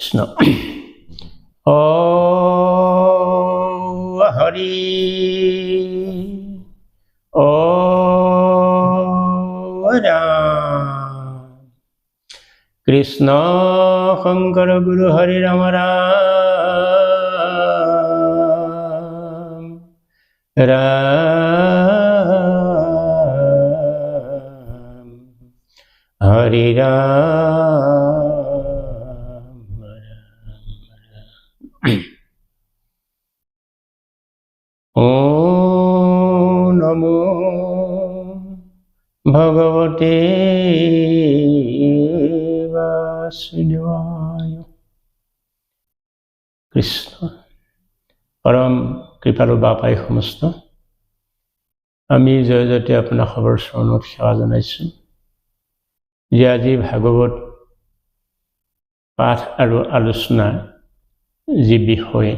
কৃষ্ণ। ও হরি ও কৃষ্ণ শঙ্কর গুরু হরি রাম রাম। রাম। হরি রাম। ভগৱতে বাসুদেৱায় কৃষ্ণ পৰম কৃপালু বাপাই সমস্ত। আমি জয় জয়তে আপোনাৰ খবৰ চৰণত সেৱা জনাইছোঁ। যে আজি ভাগৱত পাঠ আৰু আলোচনা যি বিষয়,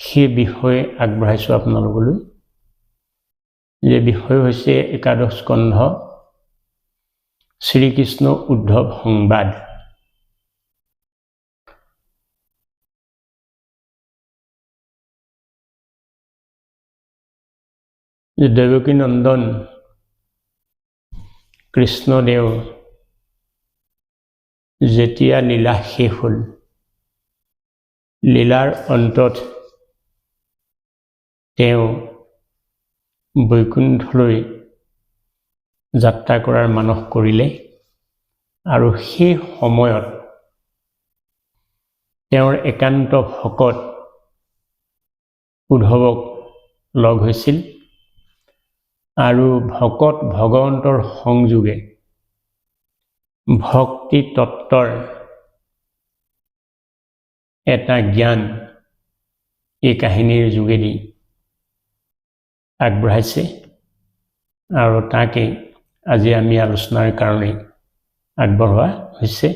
সেই বিষয়ে আগবঢ়াইছোঁ আপোনালোকলৈ। যে বিষয় হৈছে একাদশ স্কন্ধ শ্ৰীকৃষ্ণ উদ্ধৱ সংবাদ। যে দেৱকী নন্দন কৃষ্ণদেৱ যেতিয়া লীলা শেষ হ'ল লীলাৰ অন্তত তেওঁ বৈকুণ্ঠলৈ যাত্ৰা কৰাৰ মানস কৰিলে আৰু সেই সময়ত তেওঁৰ একান্ত ভকত উদ্ধৱক লগ হৈছিল আৰু ভকত ভগৱন্তৰ সংযোগে ভক্তি তত্ত্বৰ এটা জ্ঞান এই কাহিনীৰ যোগেদি আগবঢ়াইছে আৰু তাকে আজি আমি আলোচনাৰ কাৰণে আগবঢ়োৱা হৈছে।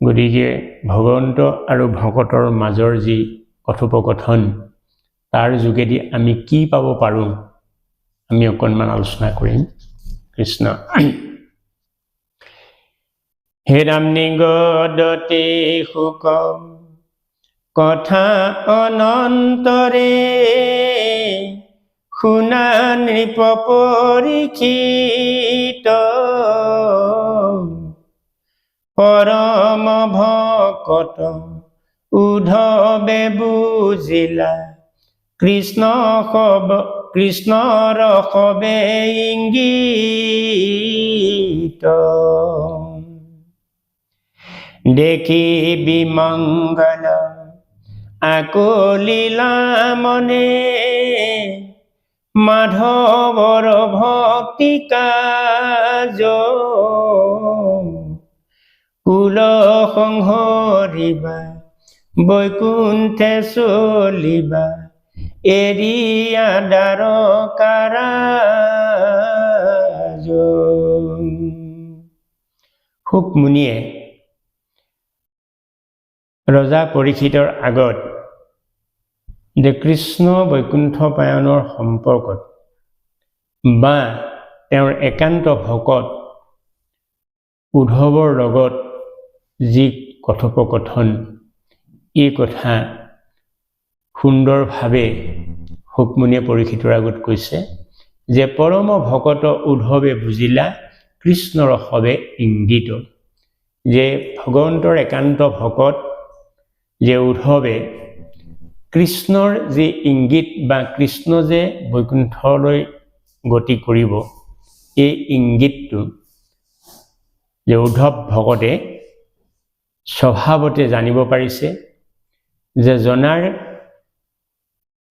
গতিকে ভগৱন্ত আৰু ভকতৰ মাজৰ যি কথোপকথন তাৰ যোগেদি আমি কি পাব পাৰোঁ আমি অকণমান আলোচনা কৰিম। কৃষ্ণ। হে ৰাম নিগদতে শুক কথা অনন্তৰে শুনা নৃপ পৰীক্ষিত পৰম ভকত উধৱে বুজিলা কৃষ্ণ সব কৃষ্ণৰ সবে ইংগিত দেখি বিমংগল আকলিলা মনে মাধৱৰ ভক্তি কাজ। কুল সংহৰিবা বৈকুণ্ঠে চলিবা এৰিয়া দ্বাৰ কাৰাজ। শুকমুনিয়ে ৰজা পৰীক্ষিতৰ আগত যে কৃষ্ণ বৈকুণ্ঠ পায়নৰ সম্পৰ্কত বা তেওঁৰ একান্ত ভকত উদ্ধৱৰ লগত যি কথোপকথন এই কথা সুন্দৰভাৱে শুকমুনিয়ে পৰীক্ষিতৰ আগত কৈছে যে পৰম ভকত উদ্ধৱে বুজিলা কৃষ্ণৰ সবে ইংগিত যে ভগৱন্তৰ একান্ত ভকত যে উদ্ধৱে কৃষ্ণৰ যি ইংগিত বা কৃষ্ণ যে বৈকুণ্ঠলৈ গতি কৰিব এই ইংগিতটো যে উদ্ধৱ ভকতে স্বভাৱতে জানিব পাৰিছে যে জনাৰ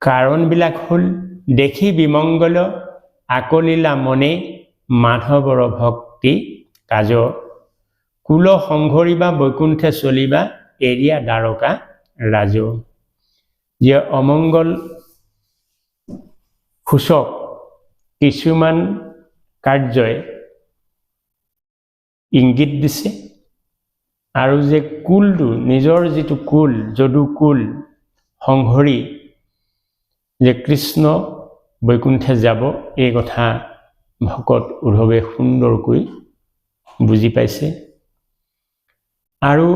কাৰণবিলাক হ'ল দেখি বিমংগল আকলিলা মনে মাধৱৰ ভক্তি কাজ কুল সংঘৰিবা বৈকুণ্ঠে চলিবা এৰিয়া দ্বাৰকা ৰাজ। যে অমংগল সূচক কিছুমান কাৰ্যই ইংগিত দিছে। আৰু যে কুলটো, নিজৰ যিটো কুল, যদু কুল, সংহৰি যে কৃষ্ণ বৈকুণ্ঠে যাব, এই কথা ভকত উদ্ধৱে সুন্দৰকৈ বুজি পাইছে। আৰু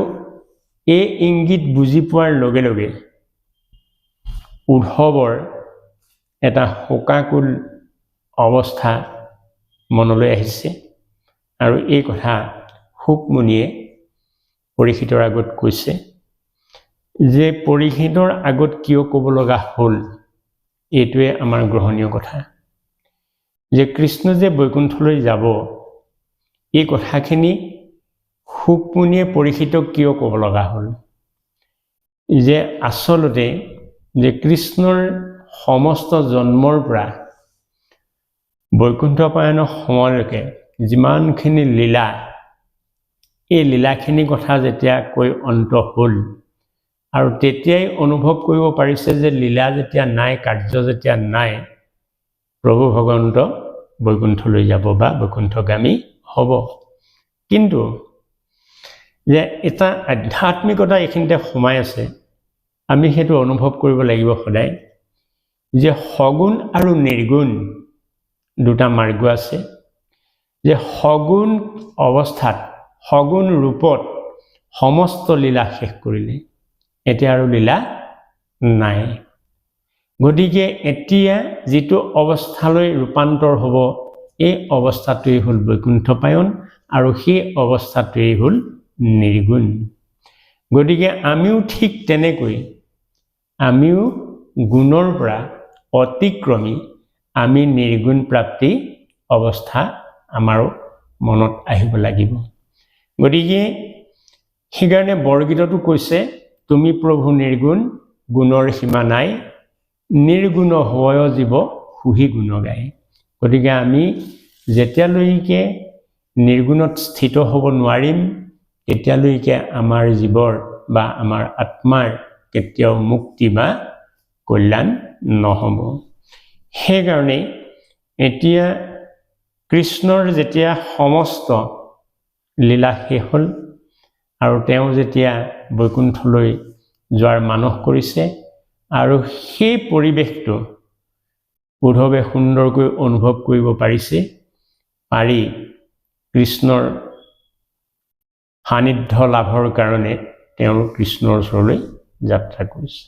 এই ইংগিত বুজি পোৱাৰ লগে লগে উদ্ধৱৰ এটা শোকাকুল অৱস্থা মনলৈ আহিছে আৰু এই কথা শুকমুনিয়ে পৰীক্ষিতৰ আগত কৈছে যে পৰীক্ষিতৰ আগত কিয় ক'ব লগা হ'ল? এইটোৱে আমাৰ গ্ৰহণীয় কথা। যে কৃষ্ণ যে বৈকুণ্ঠলৈ যাব এই কথাখিনি শুকমুনিয়ে পৰীক্ষিতক কিয় ক'ব লগা হ'ল? যে আচলতে যে কৃষ্ণৰ সমস্ত জন্মৰ পৰা বৈকুণ্ঠ পায়নৰ সময়লৈকে যিমানখিনি লীলা এই লীলাখিনিৰ কথা যেতিয়া কৈ অন্ত হ'ল আৰু তেতিয়াই অনুভৱ কৰিব পাৰিছে যে লীলা যেতিয়া নাই কাৰ্য যেতিয়া নাই প্ৰভু ভগৱন্ত বৈকুণ্ঠলৈ যাব বা বৈকুণ্ঠগামী হ'ব। কিন্তু যে এটা আধ্যাত্মিকতা এইখিনিতে সোমাই আছে আমি সেইটো অনুভৱ কৰিব লাগিব সদায় যে সগুণ আৰু নিৰ্গুণ দুটা মাৰ্গ আছে। যে সগুণ অৱস্থাত সগুণ ৰূপত সমস্ত লীলা শেষ কৰিলে এতিয়া আৰু লীলা নাই। গতিকে এতিয়া যিটো অৱস্থালৈ ৰূপান্তৰ হ'ব এই অৱস্থাটোৱেই হ'ল বৈকুণ্ঠপায়ন আৰু সেই অৱস্থাটোৱেই হ'ল নিৰ্গুণ। গতিকে আমিও ঠিক তেনেকৈ আমিও গুণৰ পৰা অতিক্ৰমী আমি নিৰ্গুণ প্ৰাপ্তি অৱস্থা আমাৰো মনত আহিব লাগিব। গতিকে সেইকাৰণে বৰগীততো কৈছে তুমি প্ৰভু নিৰ্গুণ গুণৰ সীমা নাই নিৰ্গুণ হয় জীৱ সুহি গুণ গায় গতিকে আমি যেতিয়ালৈকে নিৰ্গুণত স্থিত হ'ব নোৱাৰিম তেতিয়ালৈকে আমাৰ জীৱৰ বা আমাৰ আত্মাৰ কেতিয়াও মুক্তি বা কল্যাণ নহ'ব। সেইকাৰণে এতিয়া কৃষ্ণৰ যেতিয়া সমস্ত লীলা শেষ হ'ল আৰু তেওঁ যেতিয়া বৈকুণ্ঠলৈ যোৱাৰ মানস কৰিছে আৰু সেই পৰিৱেশটো উদ্ধৱে সুন্দৰকৈ অনুভৱ কৰিব পাৰিছে, পাৰি কৃষ্ণৰ সান্নিধ্য লাভৰ কাৰণে তেওঁ কৃষ্ণৰ ওচৰলৈ যাত্ৰা কৰিছে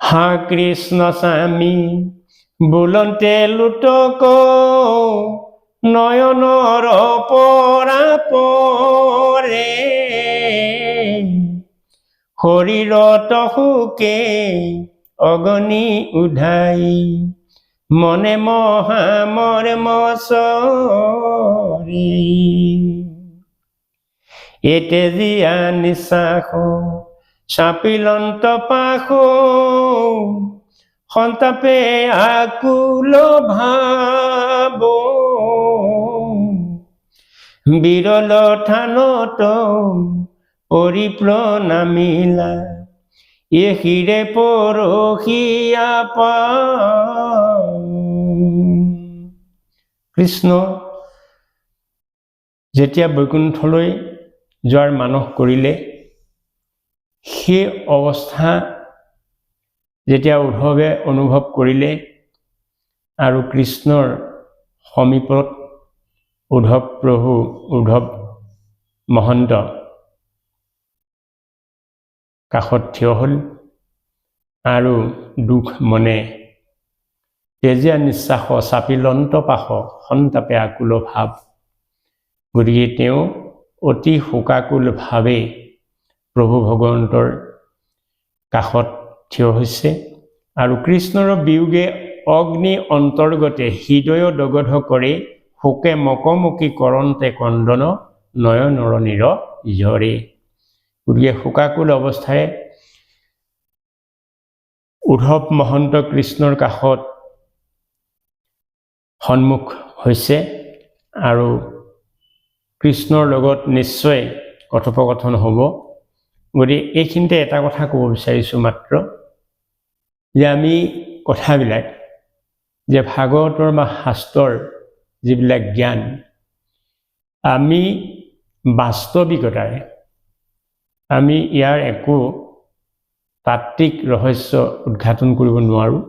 হা কৃষ্ণ স্বামী, বোলন্তে লুটক নয়নৰ পৰা পৰে শৰীৰত সুকে অগনি উধাই, মনে মহামৰ মচৰি এতে জিয়া নিশ্বাস চাপিলন্ত পাশ সন্তাপে আকুল ভাব বিৰল থানত পৰিপ্ৰণামিলা এশিৰে পৰশিয়া পা কৃষ্ণ, যেতিয়া বৈকুণ্ঠলৈ যোৱাৰ মানস কৰিলে সেই অৱস্থা যেতিয়া উদ্ধৱে অনুভৱ কৰিলে আৰু কৃষ্ণৰ সমীপত উদ্ধৱ প্ৰভু উদ্ধৱ মহন্ত কাষত থিয় হ'ল আৰু দুখ মনে তেজীয়া নিশ্বাস চাপিলন্ত পাশ সন্তাপে আকুল ভাৱ গতিকে তেওঁ অতি শোকাকুলভাৱে প্ৰভু ভগৱন্তৰ কাষত থিয় হৈছে আৰু কৃষ্ণৰ বিয়োগে অগ্নি অন্তৰ্গতে হৃদয় দগধ কৰে শোকে মকমকী কৰন্তে কন্দন নয়নৰ নীৰ ঝৰে গতিকে শোকাকুল অৱস্থাৰে উদ্ধৱ মহন্ত কৃষ্ণৰ কাষত সন্মুখ হৈছে আৰু কৃষ্ণৰ লগত নিশ্চয় কথোপকথন হ'ব। গতিকে এইখিনিতে এটা কথা ক'ব বিচাৰিছোঁ মাত্ৰ যে আমি কথাবিলাক যে ভাগৱতৰ বা শাস্ত্ৰৰ যিবিলাক জ্ঞান আমি বাস্তৱিকতাৰে আমি ইয়াৰ একো তাত্ত্বিক ৰহস্য উদঘাটন কৰিব নোৱাৰোঁ।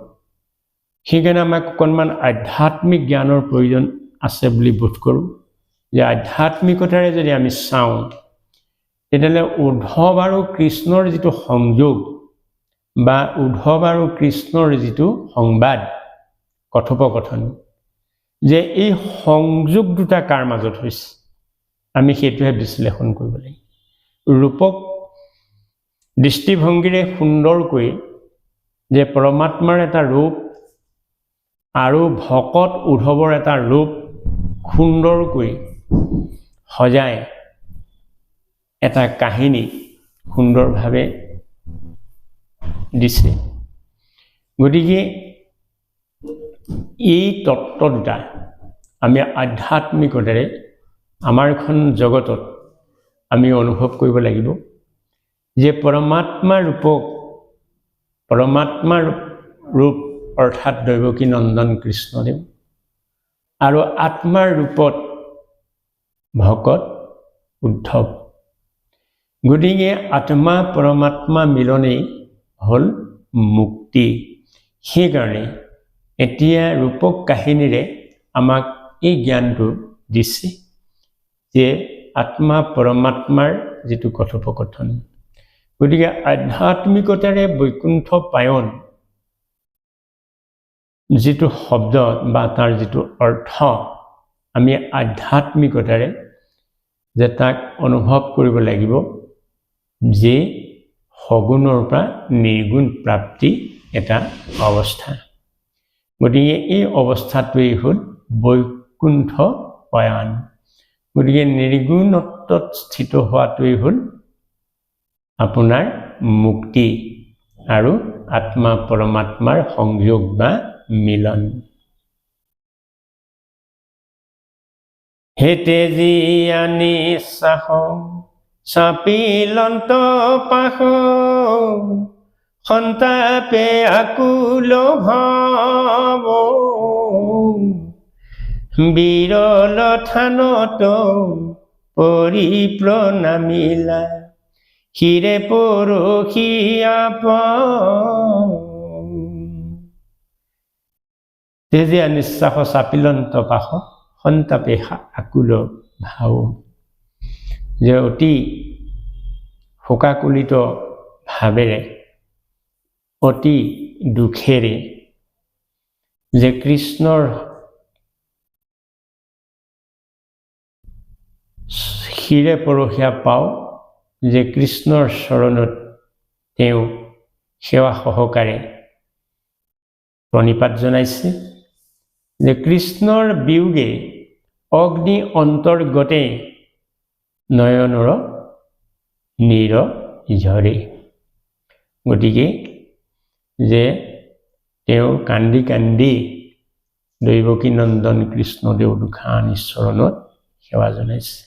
সেইকাৰণে আমাক অকণমান আধ্যাত্মিক জ্ঞানৰ প্ৰয়োজন আছে বুলি বোধ কৰোঁ। যে আধ্যাত্মিকতাৰে যদি আমি চাওঁ তেতিয়াহ'লে উদ্ধৱ আৰু কৃষ্ণৰ যিটো সংযোগ বা উদ্ধৱ আৰু কৃষ্ণৰ যিটো সংবাদ কথোপকথন যে এই সংযোগ দুটা কাৰ মাজত হৈছে আমি সেইটোহে বিশ্লেষণ কৰিব লাগিব। ৰূপক দৃষ্টিভংগীৰে সুন্দৰকৈ যে পৰমাত্মাৰ এটা ৰূপ আৰু ভকত উদ্ধৱৰ এটা ৰূপ সুন্দৰকৈ সজাই এটা কাহিনী সুন্দৰভাৱে দিছে। গতিকে এই তত্ত্ব দুটা আমি আধ্যাত্মিকতাৰে আমাৰ এখন জগতত আমি অনুভৱ কৰিব লাগিব যে পৰমাত্মা ৰূপক পৰমাত্মাৰ ৰূপ অৰ্থাৎ দৈৱকী নন্দন কৃষ্ণদেৱ আৰু আত্মাৰ ৰূপত ভকত উদ্ধৱ গতিকে আত্মা পৰমাত্মা মিলনেই হ'ল মুক্তি। সেইকাৰণে এতিয়া ৰূপক কাহিনীৰে আমাক এই জ্ঞানটো দিছে যে আত্মা পৰমাত্মাৰ যিটো কথোপকথন। গতিকে আধ্যাত্মিকতাৰে বৈকুণ্ঠ পায়ন যিটো শব্দ বা তাৰ যিটো অৰ্থ আমি আধ্যাত্মিকতাৰে যে তাক অনুভৱ কৰিব লাগিব। যে সগুণৰ পৰা নিৰ্গুণ প্ৰাপ্তি এটা অৱস্থা। গতিকে এই অৱস্থাটোৱেই হ'ল বৈকুণ্ঠ পয়ান। গতিকে নিৰ্গুণত্বত স্থিত হোৱাটোৱেই হ'ল আপোনাৰ মুক্তি আৰু আত্মা পৰমাত্মাৰ সংযোগ বা মিলন। হেতে যি আনি চাহ। চাপিলন্ত পাশ সন্তাপে আকুল ভাব বিৰল থানত পৰিপ্ৰণামিলা শিৰে পৰশিয়া তেজীয়া নিশ্বাস চাপিলন্ত পাশ সন্তাপে আকুল ভাও যে অতি শোকাকুলিত ভাৱেৰে অতি দুখেৰে যে কৃষ্ণৰ শিৰে পৰহীয়া পাওঁ, যে কৃষ্ণৰ চৰণত তেওঁ সেৱা সহকাৰে প্ৰণিপাত জনাইছে, যে কৃষ্ণৰ বিয়োগে অগ্নি অন্তৰ্গতে নয়নৰ নীৰ ঝৰে। গতিকে যে তেওঁ কান্দি কান্দি দৈৱকী নন্দন কৃষ্ণদেৱ দুখান ঈশ্বৰণত সেৱা জনাইছে।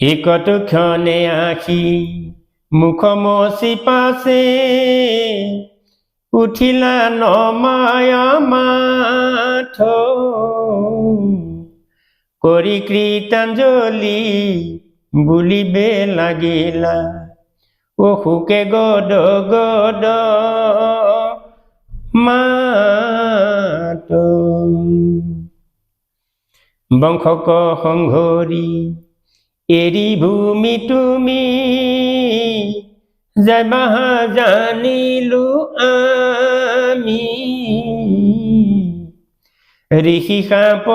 একত ক্ষণে আখি মুখ পাছে উঠিলা নমায়া মাথ। কৰি কৃতাঞ্জলি বুলিবে লাগিলা। অসুকে গদ গদ মাত। বংশক সংঘৰি এৰি ভূমি তুমি যাবাহ জানিলো আমি। ঋষি সাপ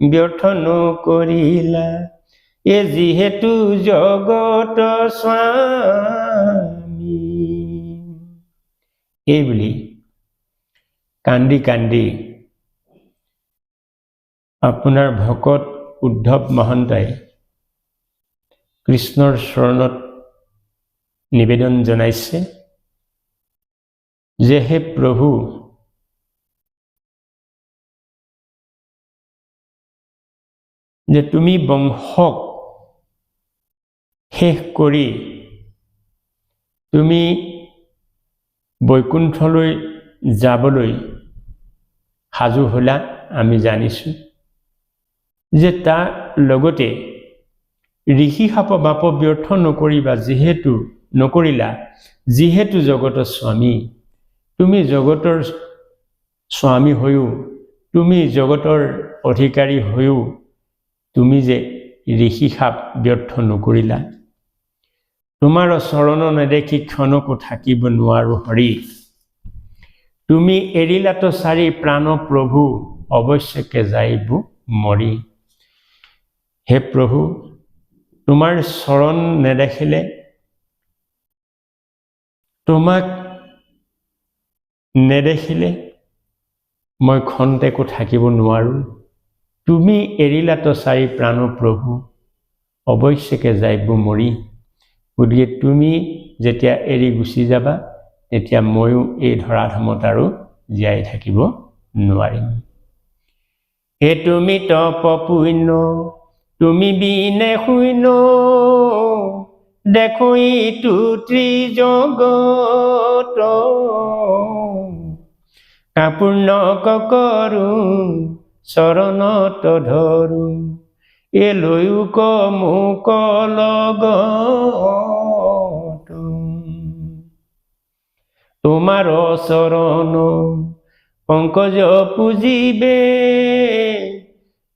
ব্যৰ্থ নকৰিলা এ যিহেতু জগত স্বামী। এই বুলি কান্দি কান্দি আপোনাৰ ভকত উদ্ধৱ মহন্তই কৃষ্ণৰ চৰণত নিবেদন জনাইছে যে হে প্ৰভু যে তুমি বংশক শেষ কৰি তুমি বৈকুণ্ঠলৈ যাবলৈ সাজু হ'লা আমি জানিছোঁ যে তাৰ লগতে ঋষি সাপ বাপ ব্যৰ্থ নকৰিবা যিহেতু নকৰিলা যিহেতু জগতৰ স্বামী। তুমি জগতৰ স্বামী হৈও তুমি জগতৰ অধিকাৰী হৈও তুমি যে ঋষি সাপ ব্যৰ্থ নকৰিলা তোমাৰ চৰণ নেদেখি ক্ষণকো থাকিব নোৱাৰো হৰি। তুমি এৰিলাতো চাৰি প্ৰাণ প্ৰভু অৱশ্যকে যাইব মৰি। হে প্ৰভু তোমাৰ চৰণ নেদেখিলে তোমাক নেদেখিলে মই খন্তেকো থাকিব নোৱাৰোঁ। তুমি এৰিলাতো চাৰি প্ৰাণ প্ৰভু। অৱশ্যকে যাইব মৰি। গতিকে তুমি যেতিয়া এৰি গুচি যাবা তেতিয়া ময়ো এই ধৰাধামত আৰু জীয়াই থাকিব নোৱাৰিম। হে তুমি তপ পুণ্য তুমি বিনে শূন্য দেখো ইটো ত্ৰিজগত। কাপূৰ্ণ কৰো চৰণত ধৰো। এ লৈও ক মোক লগত। তোমাৰ চৰণ পংকজ পুজিবে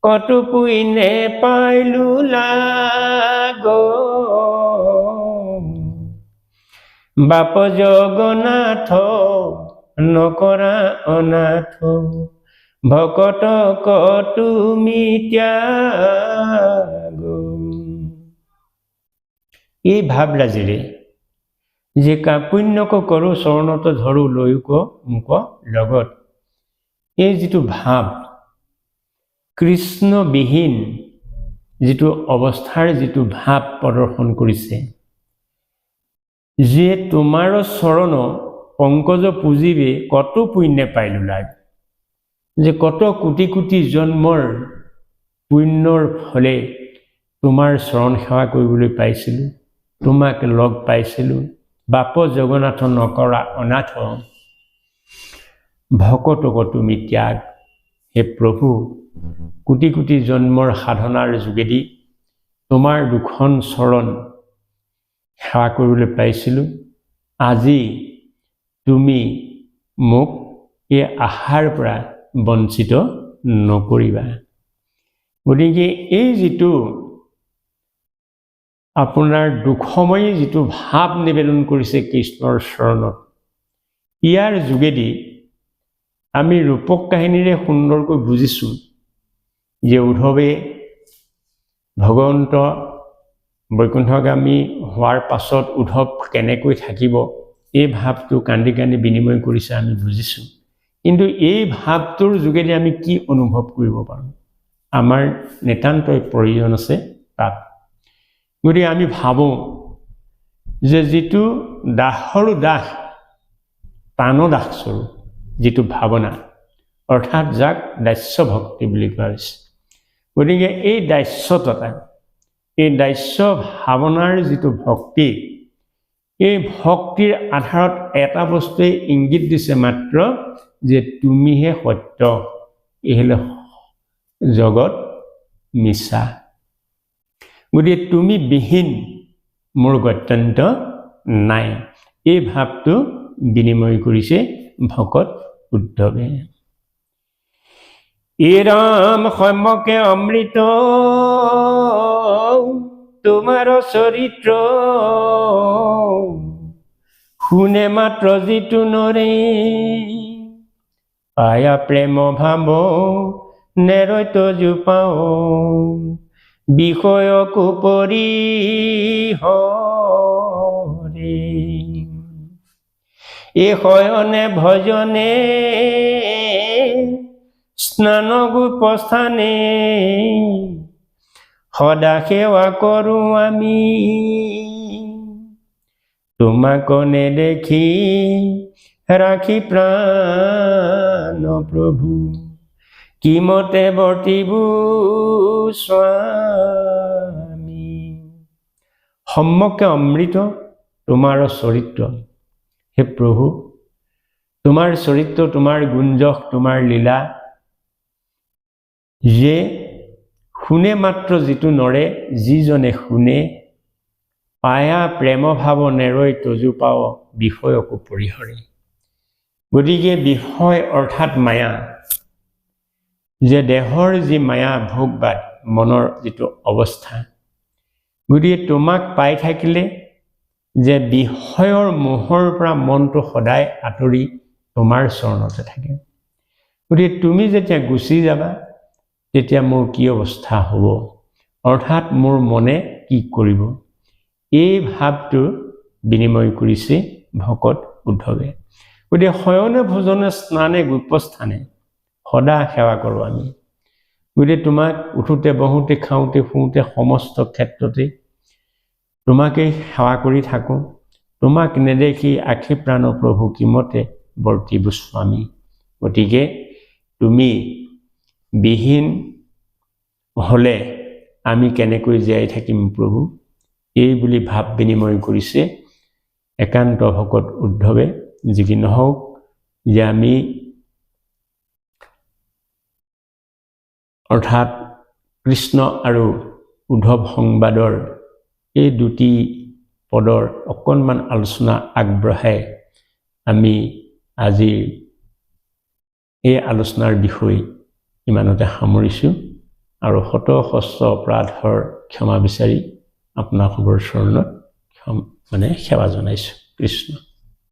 কত পুইনে পাইলো লাগ বাপ জগন্নাথ, নকৰা অনাথ। ভকত তুমি ত্যাগ এই ভাৱৰাজিৰে যে কাপুণ্যক কৰোঁ চৰণত ধৰোঁ, লৈক মোক লগত। এই যিটো ভাৱ কৃষ্ণবিহীন যিটো অৱস্থাৰ যিটো ভাৱ প্ৰদৰ্শন কৰিছে যে তোমাৰ চৰণ, পংকজ পুঁজিবে কত পুণ্যে পাইলো লাগ যে কত কোটি কোটি জন্মৰ পুণ্যৰ ফলে তোমাৰ চৰণ সেৱা কৰিবলৈ পাইছিলোঁ তোমাক লগ পাইছিলোঁ বাপ জগন্নাথ নকৰা অনাথ ভকতক তুমি ত্যাগ। হে প্ৰভু কোটি কোটি জন্মৰ সাধনাৰ যোগেদি তোমাৰ দুখন চৰণ সেৱা কৰিবলৈ পাইছিলোঁ। আজি তুমি মোক এই আশাৰ পৰা বঞ্চিত নকৰিবা। গতিকে এই যিটো আপোনাৰ দুখময়ী যিটো ভাৱ নিবেদন কৰিছে কৃষ্ণৰ চৰণত ইয়াৰ যোগেদি আমি ৰূপক কাহিনীৰে সুন্দৰকৈ বুজিছোঁ যে উদ্ধৱে ভগৱন্ত বৈকুণ্ঠগামী হোৱাৰ পাছত উদ্ধৱ কেনেকৈ থাকিব এই ভাৱটো কান্দি কান্দি বিনিময় কৰিছে আমি বুজিছোঁ। কিন্তু এই ভাৱটোৰ যোগেদি আমি কি অনুভৱ কৰিব পাৰোঁ? আমাৰ নিতান্তই প্ৰয়োজন আছে তাত। গতিকে আমি ভাবোঁ যে যিটো দাসৰো দাস প্ৰাণো দাসস্বৰূপ, যিটো ভাৱনা, অৰ্থাৎ যাক দাস্য ভক্তি বুলি কোৱা হৈছে। গতিকে এই দাস্যততা এই দাস্য ভাৱনাৰ যিটো ভক্তি, এই ভক্তিৰ আধাৰত এটা বস্তুৱে ইংগিত দিছে মাত্ৰ যে তুমিহে সত্য এইহেলে জগত মিছা। গতিকে তুমি বিহীন মোৰ গত্যন্ত নাই। এই ভাৱটো বিনিময় কৰিছে ভকত উদ্ধৱে। এ ৰাম সম্যকে অমৃত, তোমাৰ চৰিত্ৰ। শুনে মাত্ৰ যিটো নৰে পায়া প্ৰেম ভাৱ নেৰৈত জোপাও বিষয়কো পৰি হৰে এই শয়নে ভজনে, স্নান গোপস্থানে, সদা সেৱা কৰোঁ আমি। তোমাক নেদেখি ৰাখি প্ৰাণ প্ৰভু কিমতে বৰ্তিব স্বামী। সম্যকে অমৃত তোমাৰ চৰিত্ৰ। হে প্ৰভু, তোমাৰ চৰিত্ৰ, তোমাৰ গুঞ্জস তোমাৰ লীলা। যে শুনে মাত্ৰ যিটো নৰে, যিজনে শুনে পায়া প্ৰেম ভাৱ নেৰৈ তজু পাও বিষয়কো পৰিহৰে। গতিকে বিষয় অৰ্থাৎ মায়া। যে দেহৰ যি মায়া ভোগবাদ মনৰ যিটো অৱস্থা গতিকে তোমাক পাই থাকিলে যে বিষয়ৰ মোহৰ পৰা মনটো সদায় আঁতৰি তোমাৰ চৰণতে থাকে। গতিকে তুমি যেতিয়া গুচি যাবা তেতিয়া মোৰ কি অৱস্থা হ'ব? অৰ্থাৎ মোৰ মনে কি কৰিব? এই ভাৱটো বিনিময় কৰিছে ভকত উদ্ধৱে। গতিকে শয়নে ভোজনে স্নানে গোপস্থানে সদা সেৱা কৰোঁ আমি। গতিকে তোমাক উঠোঁতে বহোঁতে খাওঁতে শুওঁতে সমস্ত ক্ষেত্ৰতে তোমাকেই সেৱা কৰি থাকোঁ। তোমাক নেদেখি আখি প্ৰাণ প্ৰভু কিমতে বৰ্তিব স্বামী গতিকে তুমি বিহীন হ'লে আমি কেনেকৈ জীয়াই থাকিম প্ৰভু? এই বুলি ভাৱ বিনিময় কৰিছে একান্ত ভকত উদ্ধৱে যি কি নহওক যে আমি অৰ্থাৎ কৃষ্ণ আৰু উদ্ধৱ সংবাদৰ এই দুটি পদৰ অকণমান আলোচনা আগবঢ়াই আমি আজি এই আলোচনাৰ বিষয় ইমানতে সামৰিছোঁ আৰু শত সস্ত অপৰাধৰ ক্ষমা বিচাৰি আপোনালোকৰ চৰণত ক্ষম মানে সেৱা জনাইছোঁ কৃষ্ণ।